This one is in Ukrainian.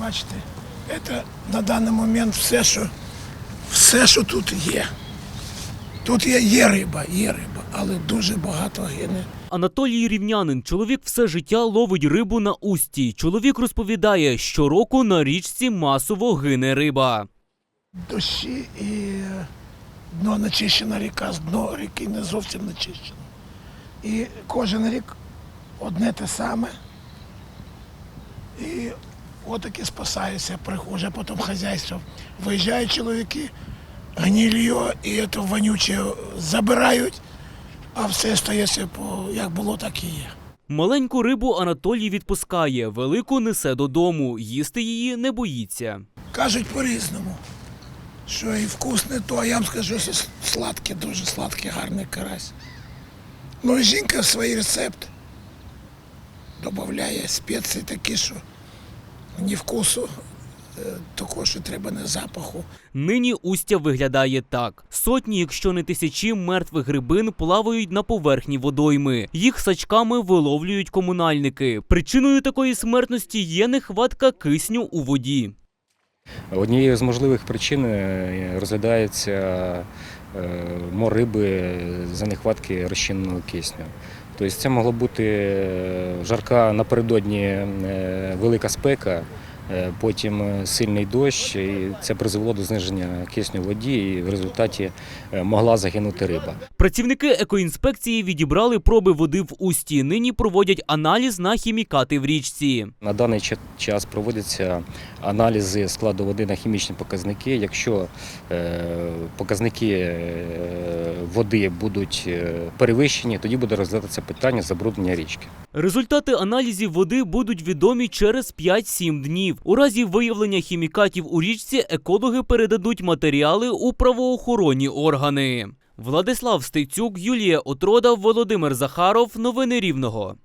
бачите, це на даний момент все, що, все, що тут є. Тут є, є риба, є риба, але дуже багато гине. Анатолій Рівнянин, чоловік все життя ловить рибу на усті. Чоловік розповідає, щороку на річці масово гине риба. Дощі і е, дно начищена ріка, дно ріки не зовсім начищено. І кожен рік одне те саме. І отаки спасаються, приходять потім хазяйство. Виїжджають чоловіки, гнілье і це вонюче забирають, а все стається як було, так і є. Маленьку рибу Анатолій відпускає, велику несе додому. Їсти її не боїться. Кажуть по-різному. Що і вкусне, то а я вам скажу, що сладкий, дуже сладкий, гарний карась. Ну і жінка свій рецепт додає спеції такі, що ні вкусу, е, такого, що треба не запаху. Нині устя виглядає так: сотні, якщо не тисячі мертвих грибин плавають на поверхні водойми. Їх сачками виловлюють комунальники. Причиною такої смертності є нехватка кисню у воді. Однією з можливих причин е, розглядається е, мор риби за нехватки розчиненого кисню. Тобто це могла бути е, жарка напередодні е, велика спека, потім е, сильний дощ, і це призвело до зниження кисню воді, і в результаті е, могла загинути риба. Працівники екоінспекції відібрали проби води в усті. Нині проводять аналіз на хімікати в річці. На даний час проводяться аналізи складу води на хімічні показники. Якщо е, показники е, води будуть е, перевищені, тоді буде розглядатися питання забруднення річки. Результати аналізів води будуть відомі через 5-7 днів. У разі виявлення хімікатів у річці екологи передадуть матеріали у правоохоронні органи. Владислав Стецюк, Юлія Отрода, Володимир Захаров. Новини Рівного.